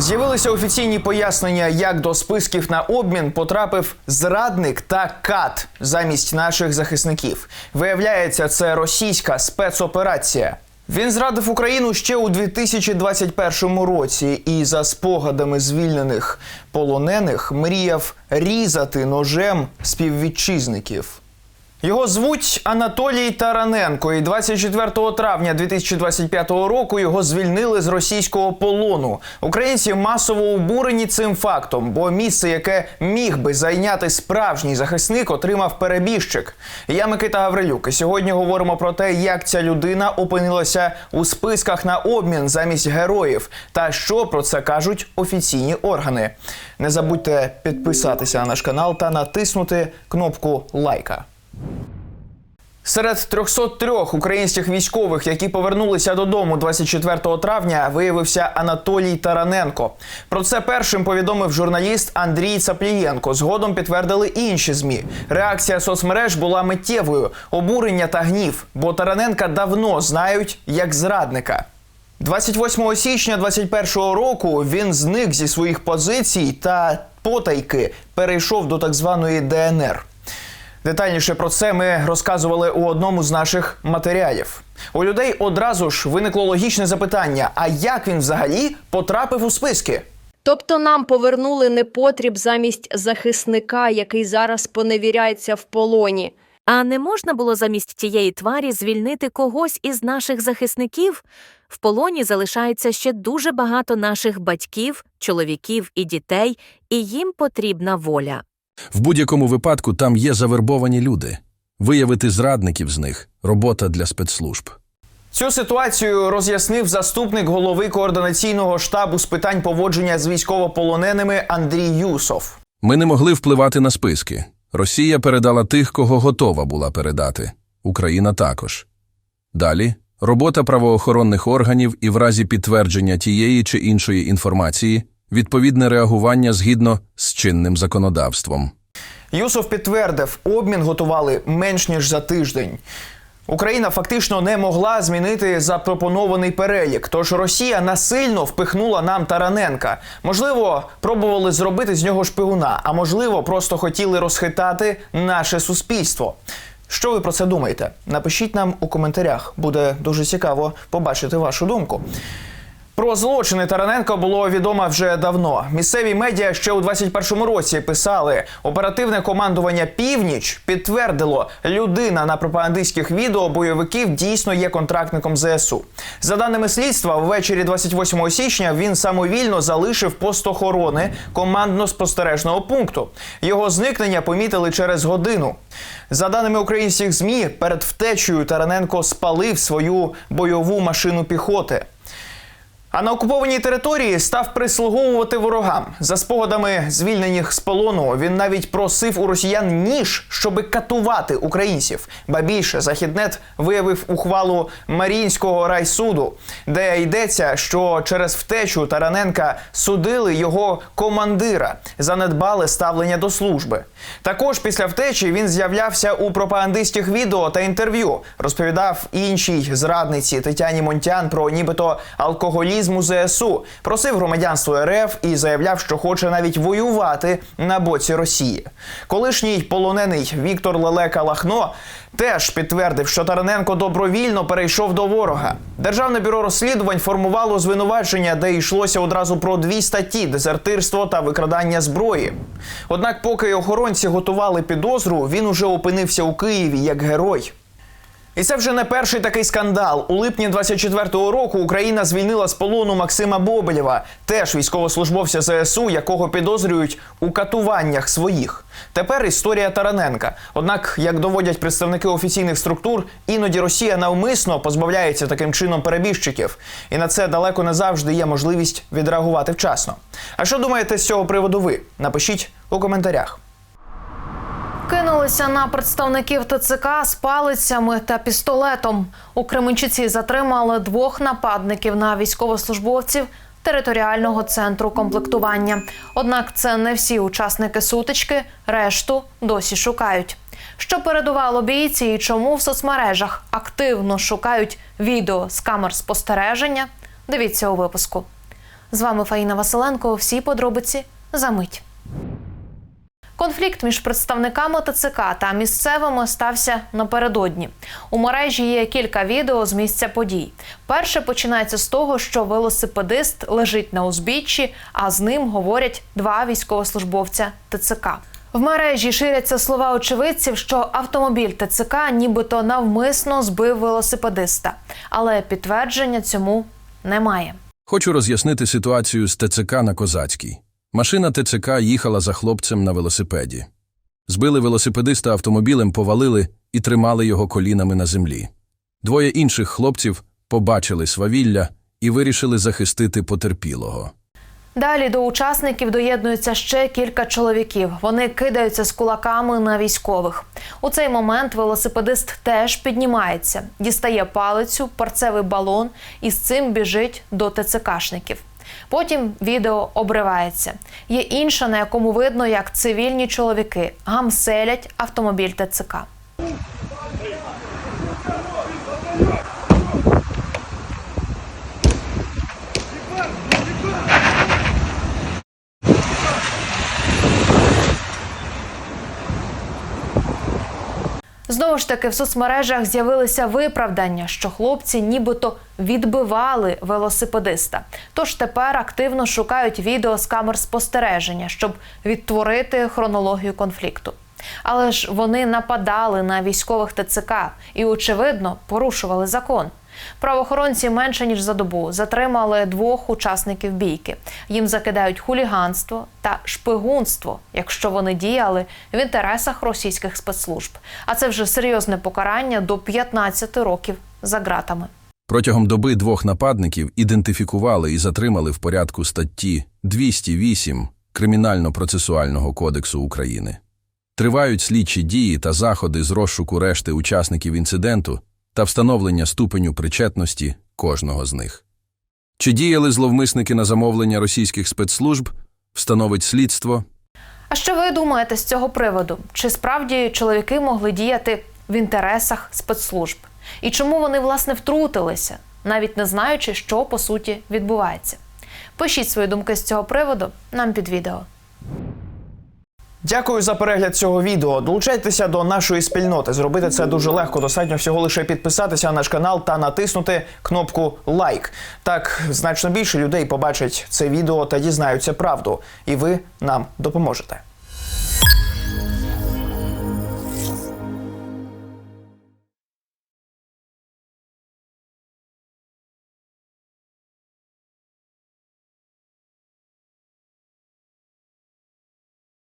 З'явилися офіційні пояснення, як до списків на обмін потрапив зрадник та кат замість наших захисників. Виявляється, це російська спецоперація. Він зрадив Україну ще у 2021 році і за спогадами звільнених полонених мріяв різати ножем співвітчизників. Його звуть Анатолій Тараненко, і 24 травня 2025 року його звільнили з російського полону. Українці масово обурені цим фактом, бо місце, яке міг би зайняти справжній захисник, отримав перебіжчик. Я Микита Гаврилюк. І сьогодні говоримо про те, як ця людина опинилася у списках на обмін замість героїв, та що про це кажуть офіційні органи. Не забудьте підписатися на наш канал та натиснути кнопку лайка. Серед 303 українських військових, які повернулися додому 24 травня, виявився Анатолій Тараненко. Про це першим повідомив журналіст Андрій Цаплієнко. Згодом підтвердили інші змі. Реакція соцмереж була миттєвою, обурення та гнів, бо Тараненка давно знають як зрадника. 28 січня 2021 року він зник зі своїх позицій та потайки перейшов до так званої ДНР. Детальніше про це ми розказували у одному з наших матеріалів. У людей одразу ж виникло логічне запитання: а як він взагалі потрапив у списки? Тобто нам повернули непотріб замість захисника, який зараз поневіряється в полоні. А не можна було замість тієї тварі звільнити когось із наших захисників? В полоні залишається ще дуже багато наших батьків, чоловіків і дітей, і їм потрібна воля. В будь-якому випадку там є завербовані люди. Виявити зрадників з них робота для спецслужб. Цю ситуацію роз'яснив заступник голови координаційного штабу з питань поводження з військовополоненими Андрій Юсов. Ми не могли впливати на списки. Росія передала тих, кого готова була передати. Україна також. Далі робота правоохоронних органів і в разі підтвердження тієї чи іншої інформації відповідне реагування згідно з чинним законодавством. Юсов підтвердив, обмін готували менш ніж за тиждень. Україна фактично не могла змінити запропонований перелік. Тож Росія насильно впихнула нам Тараненка. Можливо, пробували зробити з нього шпигуна, а можливо, просто хотіли розхитати наше суспільство. Що ви про це думаєте? Напишіть нам у коментарях. Буде дуже цікаво побачити вашу думку. Про злочини Тараненка було відомо вже давно. Місцеві медіа ще у 21-му році писали: оперативне командування Північ підтвердило, людина на пропагандистських відео бойовиків дійсно є контрактником ЗСУ. За даними слідства, ввечері 28 січня він самовільно залишив пост охорони командно-спостережного пункту. Його зникнення помітили через годину. За даними українських змі, перед втечею Тараненко спалив свою бойову машину піхоти. А на окупованій території став прислуговувати ворогам. За спогадами звільнених з полону він навіть просив у росіян ніж, щоби катувати українців. Ба більше західнет виявив ухвалу Маріїнського райсуду, де йдеться, що через втечу Тараненка судили його командира, занедбали ставлення до служби. Також після втечі він з'являвся у пропагандистських відео та інтерв'ю, розповідав іншій зрадниці Тетяні Монтян про нібито алкоголізм у ЗСУ, просив громадянство РФ і заявляв, що хоче навіть воювати на боці Росії. Колишній полонений Віктор Лелека Лахно теж підтвердив, що Тараненко добровільно перейшов до ворога. Державне бюро розслідувань формувало звинувачення, де йшлося одразу про дві статті: дезертирство та викрадання зброї. Однак, поки охоронці готували підозру, він уже опинився у Києві як герой. І це вже не перший такий скандал. У липні 24-го року Україна звільнила з полону Максима Бобелєва, теж військовослужбовця ЗСУ, якого підозрюють у катуваннях своїх. Тепер історія Тараненка. Однак, як доводять представники офіційних структур, іноді Росія навмисно позбавляється таким чином перебіжчиків, і на це далеко не завжди є можливість відреагувати вчасно. А що думаєте з цього приводу? Ви напишіть у коментарях. Кинулися на представників ТЦК з палицями та пістолетом. У Кременчуці затримали двох нападників на військовослужбовців територіального центру комплектування. Однак це не всі учасники сутички, решту досі шукають. Що передувало бійці і чому в соцмережах активно шукають відео з камер спостереження? Дивіться у випуску. З вами Фаїна Василенко. Всі подробиці за мить. Конфлікт між представниками ТЦК та місцевими стався напередодні. У мережі є кілька відео з місця подій. Перше починається з того, що велосипедист лежить на узбіччі, а з ним говорять два військовослужбовця ТЦК. В мережі ширяться слова очевидців, що автомобіль ТЦК нібито навмисно збив велосипедиста, але підтвердження цьому немає. Хочу роз'яснити ситуацію з ТЦК на Козацькій. Машина ТЦК їхала за хлопцем на велосипеді. Збили велосипедиста автомобілем, повалили і тримали його колінами на землі. Двоє інших хлопців побачили свавілля і вирішили захистити потерпілого. Далі до учасників доєднується ще кілька чоловіків. Вони кидаються з кулаками на військових. У цей момент велосипедист теж піднімається, дістає палицю, парцевий балон і з цим біжить до ТЦКшників. Потім відео обривається. Є інше, на якому видно, як цивільні чоловіки гамселять автомобіль ТЦК. Знову ж таки, в соцмережах з'явилися виправдання, що хлопці нібито відбивали велосипедиста. Тож тепер активно шукають відео з камер спостереження, щоб відтворити хронологію конфлікту. Але ж вони нападали на військових ТЦК і, очевидно, порушували закон. Правоохоронці менше ніж за добу затримали двох учасників бійки. Їм закидають хуліганство та шпигунство, якщо вони діяли в інтересах російських спецслужб. А це вже серйозне покарання до 15 років за ґратами. Протягом доби двох нападників ідентифікували і затримали в порядку статті 208 Кримінально-процесуального кодексу України. Тривають слідчі дії та заходи з розшуку решти учасників інциденту та встановлення ступеню причетності кожного з них. Чи діяли зловмисники на замовлення російських спецслужб, встановить слідство, А що ви думаєте з цього приводу? Чи справді чоловіки могли діяти в інтересах спецслужб? І чому вони власне втрутилися, навіть не знаючи, що по суті відбувається? Пишіть свої думки з цього приводу нам під відео. Дякую за перегляд цього відео. Долучайтеся до нашої спільноти. Зробити це дуже легко. Достатньо всього лише підписатися на наш канал та натиснути кнопку лайк. Так значно більше людей побачать це відео та дізнаються правду. І ви нам допоможете.